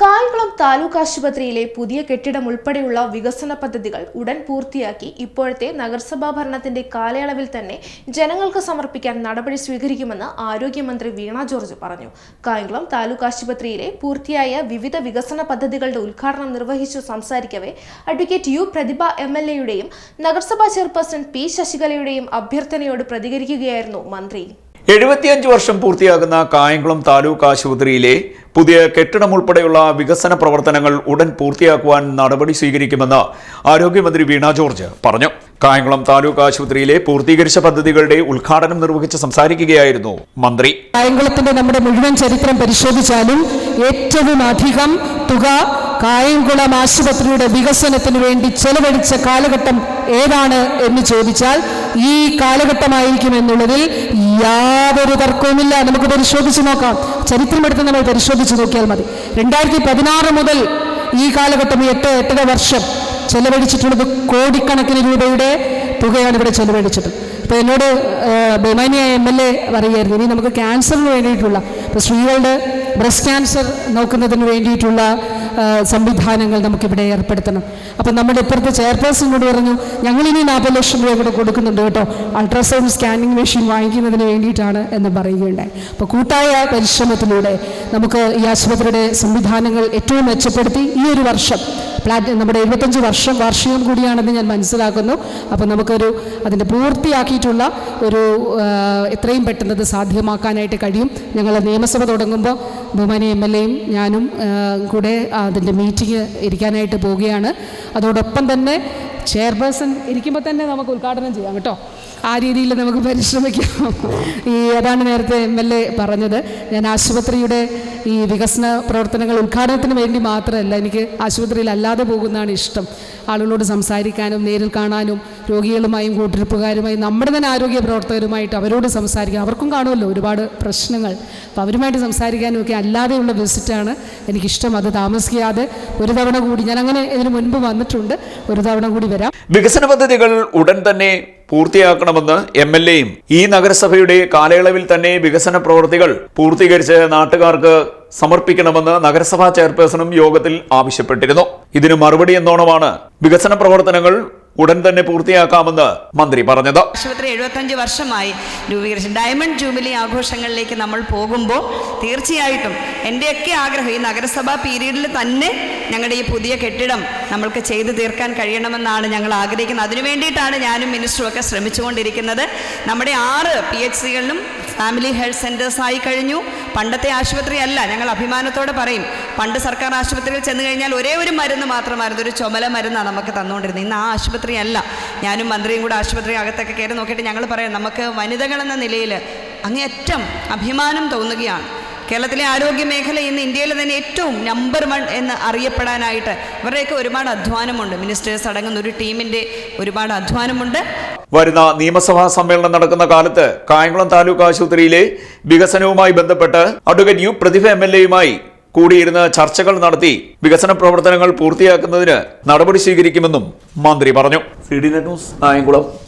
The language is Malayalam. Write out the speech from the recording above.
കായംകുളം താലൂക്ക് ആശുപത്രിയിലെ പുതിയ കെട്ടിടം ഉൾപ്പെടെയുള്ള വികസന പദ്ധതികൾ ഉടൻ പൂർത്തിയാക്കി ഇപ്പോഴത്തെ നഗരസഭാ ഭരണത്തിന്റെ കാലയളവിൽ തന്നെ ജനങ്ങൾക്ക് സമർപ്പിക്കാൻ നടപടി സ്വീകരിക്കുമെന്ന് ആരോഗ്യമന്ത്രി വീണ ജോർജ് പറഞ്ഞു. കായംകുളം താലൂക്ക് ആശുപത്രിയിലെ പൂർത്തിയായ വിവിധ വികസന പദ്ധതികളുടെ ഉദ്ഘാടനം നിർവഹിച്ചു സംസാരിക്കവേ advocate U Prathibha M L എയുടെയും നഗരസഭാ ചെയർപേഴ്സൺ പി ശശികലയുടെയും അഭ്യർത്ഥനയോട് പ്രതികരിക്കുകയായിരുന്നു മന്ത്രി. എഴുപത്തിയഞ്ച് വർഷം പൂർത്തിയാകുന്ന കായംകുളം താലൂക്ക് ആശുപത്രിയിലെ പുതിയ കെട്ടിടം ഉൾപ്പെടെയുള്ള വികസന പ്രവർത്തനങ്ങൾ ഉടൻ പൂർത്തിയാക്കുവാൻ നടപടി സ്വീകരിക്കുമെന്ന് ആരോഗ്യമന്ത്രി വീണ ജോർജ് പറഞ്ഞു. കായംകുളം താലൂക്ക് ആശുപത്രിയിലെ പൂർത്തീകരിച്ച പദ്ധതികളുടെ ഉദ്ഘാടനം നിർവഹിച്ച് സംസാരിക്കുകയായിരുന്നു മന്ത്രി. കായംകുളത്തിന്റെ നമ്മുടെ മുഴുവൻ ചരിത്രം പരിശോധിച്ചാലും ഏറ്റവും അധികം തുക കായംകുളം ആശുപത്രിയുടെ വികസനത്തിന് വേണ്ടി ചെലവഴിച്ച കാലഘട്ടം ഏതാണ് എന്ന് ചോദിച്ചാൽ ഈ കാലഘട്ടമായിരിക്കും എന്നുള്ളതിൽ യാതൊരു തർക്കവുമില്ല. നമുക്ക് പരിശോധിച്ച് നോക്കാം. ചരിത്രമെടുത്ത് നമ്മൾ പരിശോധിച്ച് നോക്കിയാൽ മതി. രണ്ടായിരത്തി പതിനാറ് മുതൽ ഈ കാലഘട്ടം എട്ട് എട്ടര വർഷം ചെലവഴിച്ചിട്ടുള്ളത് കോടിക്കണക്കിന് രൂപയുടെ തുകയാണ് ഇവിടെ ചെലവഴിച്ചത്. അപ്പോൾ എന്നോട് ബഹുമാനിയായ എം എൽ എ പറയുമായിരുന്നു ഇനി നമുക്ക് ക്യാൻസറിന് വേണ്ടിയിട്ടുള്ള ഇപ്പോൾ സ്ത്രീകളുടെ ബ്രസ്റ്റ് ക്യാൻസർ നോക്കുന്നതിന് വേണ്ടിയിട്ടുള്ള സംവിധാനങ്ങൾ നമുക്കിവിടെ ഏർപ്പെടുത്തണം. അപ്പം നമ്മുടെ ഇപ്പുറത്തെ ചെയർപേഴ്സൺ കൂടി പറഞ്ഞു ഞങ്ങളിനി നാൽപ്പത് ലക്ഷം രൂപ കൂടെ കൊടുക്കുന്നുണ്ട് കേട്ടോ. അൾട്രാസൗണ്ട് സ്കാനിങ് മെഷീൻ വാങ്ങിക്കുന്നതിന് വേണ്ടിയിട്ടാണ് എന്ന് പറയുകയുണ്ടായി. അപ്പോൾ കൂട്ടായ പരിശ്രമത്തിലൂടെ നമുക്ക് ഈ ആശുപത്രിയുടെ സംവിധാനങ്ങൾ ഏറ്റവും മെച്ചപ്പെടുത്തി ഈ ഒരു വർഷം പ്ലാറ്റ് നമ്മുടെ എഴുപത്തഞ്ച് വർഷം വാർഷികം കൂടിയാണെന്ന് ഞാൻ മനസ്സിലാക്കുന്നു. അപ്പോൾ നമുക്കൊരു അതിന്റെ പൂർത്തിയാക്കിയിട്ടുള്ള ഒരു എത്രയും പെട്ടെന്ന് അത് സാധ്യമാക്കാനായിട്ട് കഴിയും. ഞങ്ങൾ നിയമസഭ തുടങ്ങുമ്പോൾ ബഹുമാനി എം എൽ എയും ഞാനും കൂടെ അതിന്റെ മീറ്റിംഗ് ഇരിക്കാനായിട്ട് പോവുകയാണ്. അതോടൊപ്പം തന്നെ ചെയർപേഴ്സൺ ഇരിക്കുമ്പോൾ തന്നെ നമുക്ക് ഉദ്ഘാടനം ചെയ്യാം കേട്ടോ. ആ രീതിയിൽ നമുക്ക് പരിശ്രമിക്കാം. ഈ അതാണ് നേരത്തെ എം എൽ എ പറഞ്ഞത് ഞാൻ ആശുപത്രിയുടെ ഈ വികസന പ്രവർത്തനങ്ങൾ ഉദ്ഘാടനത്തിന് വേണ്ടി മാത്രമല്ല എനിക്ക് ആശുപത്രിയിൽ അല്ലാതെ പോകുന്നതാണ് ഇഷ്ടം. ആളുകളോട് സംസാരിക്കാനും നേരിൽ കാണാനും രോഗികളുമായും കൂട്ടിരിപ്പുകാരുമായും നമ്മുടെ തന്നെ ആരോഗ്യ പ്രവർത്തകരുമായിട്ട് അവരോട് സംസാരിക്കാം. അവർക്കും കാണുമല്ലോ ഒരുപാട് പ്രശ്നങ്ങൾ. അപ്പോൾ അവരുമായിട്ട് സംസാരിക്കാനും ഒക്കെ അല്ലാതെയുള്ള വിസിറ്റാണ് എനിക്കിഷ്ടം. അത് താമസിക്കാതെ ഒരു തവണ കൂടി ഞാൻ അങ്ങനെ ഇതിനു മുൻപ് വന്നിട്ടുണ്ട്. ഒരു തവണ കൂടി വരാം വികസന പദ്ധതികൾ ഉടൻ തന്നെ പൂർത്തിയാക്കണമെന്ന് എം എൽ എയും ഈ നഗരസഭയുടെ കാലയളവിൽ തന്നെ വികസന പ്രവൃത്തികൾ പൂർത്തീകരിച്ച് നാട്ടുകാർക്ക് സമർപ്പിക്കണമെന്ന് നഗരസഭാ ചെയർപേഴ്സണും യോഗത്തിൽ ആവശ്യപ്പെട്ടിരുന്നു. ഇതിന് മറുപടി എന്നോണമാണ് വികസന പ്രവർത്തനങ്ങൾ ഉടൻ തന്നെ പൂർത്തിയാക്കാമെന്ന് മന്ത്രി പറഞ്ഞത്. ആശുപത്രി എഴുപത്തഞ്ച് വർഷമായി രൂപീകരിച്ചു ഡയമണ്ട് ജൂബിലി ആഘോഷങ്ങളിലേക്ക് നമ്മൾ പോകുമ്പോൾ തീർച്ചയായിട്ടും എന്റെയൊക്കെ ആഗ്രഹം ഈ നഗരസഭാ പീരീഡിൽ തന്നെ ഞങ്ങളുടെ ഈ പുതിയ കെട്ടിടം നമ്മൾക്ക് ചെയ്തു തീർക്കാൻ കഴിയണമെന്നാണ് ഞങ്ങൾ ആഗ്രഹിക്കുന്നത്. അതിനു വേണ്ടിയിട്ടാണ് ഞാനും മിനിസ്റ്ററും ഒക്കെ ശ്രമിച്ചുകൊണ്ടിരിക്കുന്നത്. നമ്മുടെ ആറ് പി എച്ച് സികളിലും ഫാമിലി ഹെൽത്ത് സെന്റേഴ്സായി കഴിഞ്ഞു. പണ്ടത്തെ ആശുപത്രി അല്ല ഞങ്ങൾ അഭിമാനത്തോടെ പറയും. പണ്ട് സർക്കാർ ആശുപത്രിയിൽ ചെന്ന് കഴിഞ്ഞാൽ ഒരേ ഒരു മരുന്ന് മാത്രമായിരുന്നു ഒരു ചുമല മരുന്നാണ് നമുക്ക് തന്നുകൊണ്ടിരുന്നത്. ഇന്ന് ആ ആശുപത്രി അല്ല. ഞാനും മന്ത്രിയും കൂടെ ആശുപത്രി അകത്തൊക്കെ കയറി നോക്കിയിട്ട് ഞങ്ങൾ പറയാം നമുക്ക് വനിതകളെന്ന നിലയിൽ അങ്ങേയറ്റം അഭിമാനം തോന്നുകയാണ്. കേരളത്തിലെ ആരോഗ്യ മേഖല ഇന്ന് ഇന്ത്യയിൽ തന്നെ ഏറ്റവും നമ്പർ വൺ എന്ന് അറിയപ്പെടാനായിട്ട് ഇവരുടെയൊക്കെ ഒരുപാട് അധ്വാനമുണ്ട്. മിനിസ്റ്റേഴ്സ് അടങ്ങുന്ന ഒരു ടീമിന്റെ ഒരുപാട് അധ്വാനമുണ്ട്. വരുന്ന നിയമസഭാ സമ്മേളനം നടക്കുന്ന കാലത്ത് കായംകുളം താലൂക്ക് ആശുപത്രിയിലെ വികസനവുമായി ബന്ധപ്പെട്ട് advocate U Prathibha M L എയുമായി കൂടിയിരുന്ന് ചർച്ചകൾ നടത്തി വികസന പ്രവർത്തനങ്ങൾ പൂർത്തിയാക്കുന്നതിന് നടപടി സ്വീകരിക്കുമെന്നും മന്ത്രി പറഞ്ഞു. C D net news Kayamkulam.